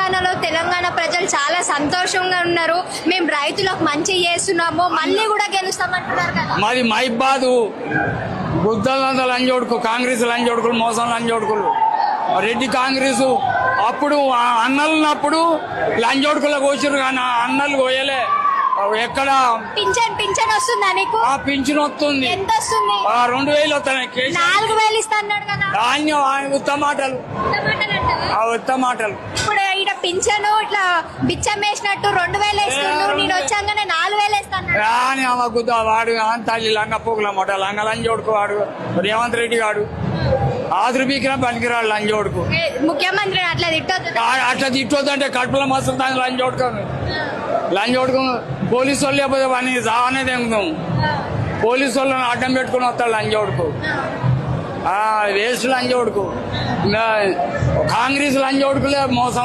తెలంగాణలో తెలంగాణ ప్రజలు చాలా సంతోషంగా ఉన్నారు. మేము రైతులకు మంచి చేస్తున్నాము. మళ్ళీ కూడా గెలుస్తామంటున్నారు కదా. మాది మైబాదు. బుద్ధలంతా లంజోడుకు కాంగ్రెస్ లంజోడుకులు మోసం లంజోడుకులు. రెడ్డి కాంగ్రెస్ అప్పుడు ఆ అన్నలు ఉన్నప్పుడు లంజోడుకులకు వచ్చారు కానీ ఆ అన్నలు కోయలే. ఎక్కడ? పింఛన్ పింఛన్ వస్తుందా నీకు? ఆ పింఛన్ వస్తుంది. ఎంత వస్తుంది? ఆ రెండు వేలు కేసీఆర్ నాలుగు వేలు ఇస్తా అన్నాడు కదా. ధాన్యం ఆ ఉత్త మాటలు. ఆ ఉత్త మాటలు. ఇప్పుడు పింఛను ఇట్లా బిచ్చం వేసినట్టు రెండు వేలు వేస్తుండు నేను వచ్చాగానే నాలుగు వేలు వేస్తాను. రాని ఆమె గుద్ద వాడు తల్లి లంగ పోగుల మొట లంగ లంజోడుకు వాడు రేవంత్ రెడ్డి గాడు. ఆదురు బీకిన పనికిరాడు లంజోడుకు. ముఖ్యమంత్రి అట్లా తిట్టొద్దు. అట్లా తిట్టొద్దంటే కడుపులో మస్తు దాన్ని లంజోడుకోను లంజోడుకు పోలీసు వాళ్ళు లేకపోతే వాడిని సావనే తెంగుతాం. పోలీసు వాళ్ళని అడ్డం పెట్టుకుని వస్తాడు లంజోడుకు. వేస్ట్ లంజోడుకు. కాంగ్రెస్ లంజోడుకులే మోసం.